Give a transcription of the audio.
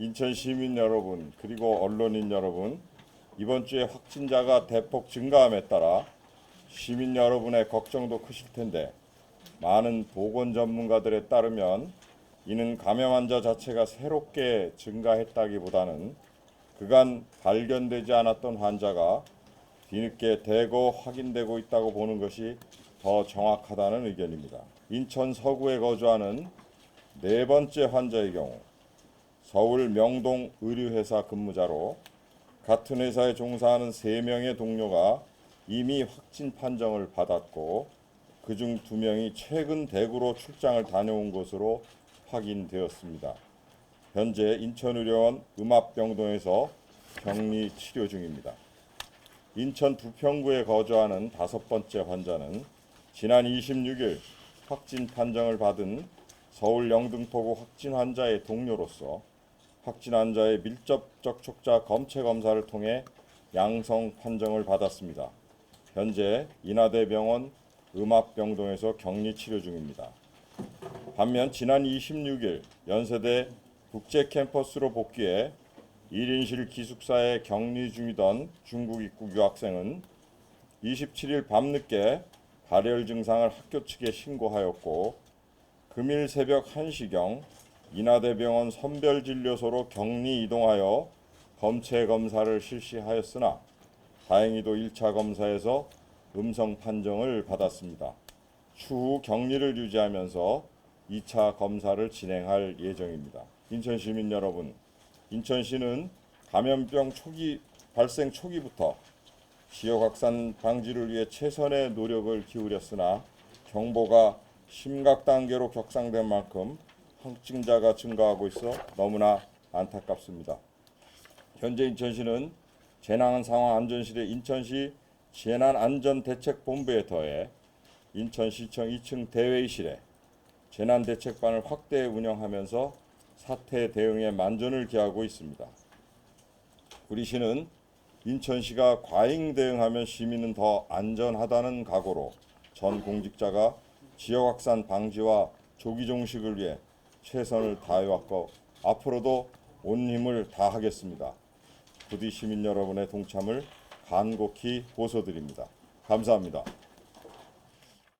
인천 시민 여러분 그리고 언론인 여러분 이번 주에 확진자가 대폭 증가함에 따라 시민 여러분의 걱정도 크실 텐데 많은 보건 전문가들에 따르면 이는 감염 환자 자체가 새롭게 증가했다기보다는 그간 발견되지 않았던 환자가 뒤늦게 대거 확인되고 있다고 보는 것이 더 정확하다는 의견입니다. 인천 서구에 거주하는 네 번째 환자의 경우 서울 명동 의류회사 근무자로 같은 회사에 종사하는 세 명의 동료가 이미 확진 판정을 받았고 그중 두 명이 최근 대구로 출장을 다녀온 것으로 확인되었습니다. 현재 인천의료원 음압병동에서 격리 치료 중입니다. 인천 부평구에 거주하는 다섯 번째 환자는 지난 26일 확진 판정을 받은 서울 영등포구 확진 환자의 동료로서 확진 환 자의 밀접 접촉자 검체 검사를 통해 양성 판정을 받았습니다. 현재 인하대병원 음압병동에서 격리 치료 중입니다. 반면 지난 26일 연세대 국제 캠퍼스로 복귀해 1인실 기숙사에 격리 중이던 중국 입국 유학생은 27일 밤늦게 발열 증상을 학교 측에 신고하였고 금일 새벽 1시경 인하대병원 선별진료소로 격리 이동하여 검체 검사를 실시하였으나 다행히도 1차 검사에서 음성 판정을 받았습니다. 추후 격리를 유지하면서 2차 검사를 진행할 예정입니다. 인천 시민 여러분, 인천시는 감염병 초기 발생 초기부터 지역 확산 방지를 위해 최선의 노력을 기울였으나 경보가 심각 단계로 격상된 만큼 확진자가 증가하고 있어 너무나 안타깝습니다. 현재 인천시는 재난상황안전실의 인천시 재난안전대책본부에 더해 인천시청 2층 대회의실에 재난대책반을 확대 운영하면서 사태 대응에 만전을 기하고 있습니다. 우리 시는 인천시가 과잉 대응하면 시민은 더 안전하다는 각오로 전 공직자가 지역 확산 방지와 조기 종식을 위해 최선을 다해왔고 앞으로도 온 힘을 다하겠습니다. 부디 시민 여러분의 동참을 간곡히 호소드립니다. 감사합니다.